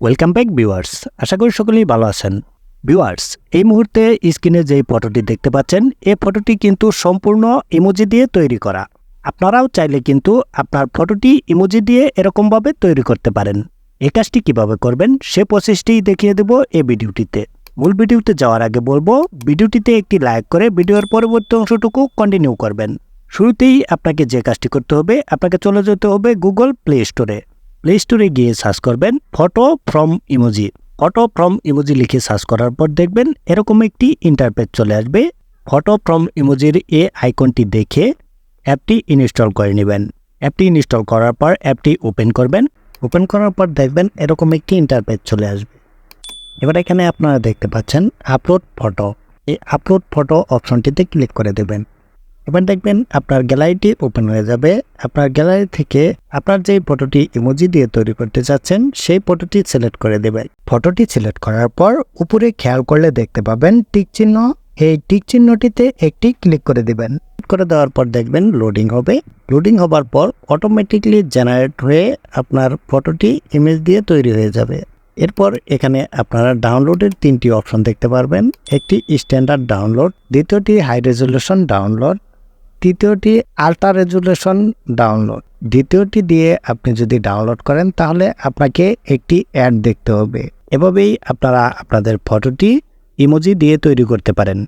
Welcome back viewers আশা করি সকলেই ভালো আছেন। ভিউয়ার্স এই মুহূর্তে স্ক্রিনে যেই ফটোটি দেখতে পাচ্ছেন, এই ফটোটি কিন্তু সম্পূর্ণ ইমোজি দিয়ে তৈরি করা। আপনারাও চাইলে কিন্তু আপনার ফটোটি ইমোজি দিয়ে এরকমভাবে তৈরি করতে পারেন। এই কাজটি কীভাবে করবেন, সে প্রসেসটি দেখিয়ে দেব এই ভিডিওটিতে। মূল ভিডিওতে যাওয়ার আগে বলব, ভিডিওটিতে একটি লাইক করে ভিডিওর পরবর্তী অংশটুকু কন্টিনিউ করবেন। শুরুতেই আপনাকে যে কাজটি করতে হবে, আপনাকে চলে যেতে হবে গুগল প্লে স্টোরে প্লে স্টোরে গিয়ে সার্চ করবেন photo from emoji photo from emoji লিখে সার্চ করার পর দেখবেন এরকম একটি ইন্টারপেজ চলে আসবে। ফটো ফ্রম ইমোজির এ আইকনটি দেখে অ্যাপটি ইনস্টল করে নেবেন। অ্যাপটি ইনস্টল করার পর অ্যাপটি ওপেন করবেন। ওপেন করার পর দেখবেন এরকম একটি ইন্টারপেজ চলে আসবে। এবার এখানে আপনারা দেখতে পাচ্ছেন আপলোড ফটো এই আপলোড ফটো অপশনটিতে ক্লিক করে দেবেন। এবার দেখবেন আপনার গ্যালারিটি ওপেন হয়ে যাবে। আপনার গ্যালারি থেকে আপনার যে ফটোটি ইমোজি দিয়ে তৈরি করতে চাচ্ছেন, সেই ফটোটি সিলেক্ট করে দেবেন। ফটোটি সিলেক্ট করার পর উপরে খেয়াল করলে দেখতে পাবেন টিক চিহ্ন। এই টিক চিহ্নটিতে একটি ক্লিক করে দেবেন। করে দেওয়ার পর দেখবেন লোডিং হবে। লোডিং হবার পর অটোমেটিকলি জেনারেট হয়ে আপনার ফটোটি ইমেজ দিয়ে তৈরি হয়ে যাবে। এরপর এখানে আপনারা ডাউনলোডের তিনটি অপশন দেখতে পারবেন। একটি স্ট্যান্ডার্ড ডাউনলোড দ্বিতীয়টি হাই রেজলিউশন ডাউনলোড তৃতীয়টি আল্ট্রা রেজুলেশন ডাউনলোড। দ্বিতীয়টি দিয়ে আপনি যদি ডাউনলোড করেন, তাহলে আপনাকে একটি অ্যাড দেখতে হবে। এভাবেই আপনারা আপনাদের ফটোটি ইমোজি দিয়ে তৈরি করতে পারেন।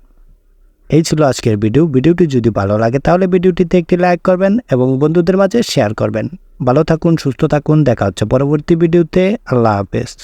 এই ছিল আজকের ভিডিও। ভিডিওটি যদি ভালো লাগে, তাহলে ভিডিওটিতে একটি লাইক করবেন এবং বন্ধুদের মাঝে শেয়ার করবেন। ভালো থাকুন, সুস্থ থাকুন। দেখা হচ্ছে পরবর্তী ভিডিওতে। আল্লাহ হাফেজ।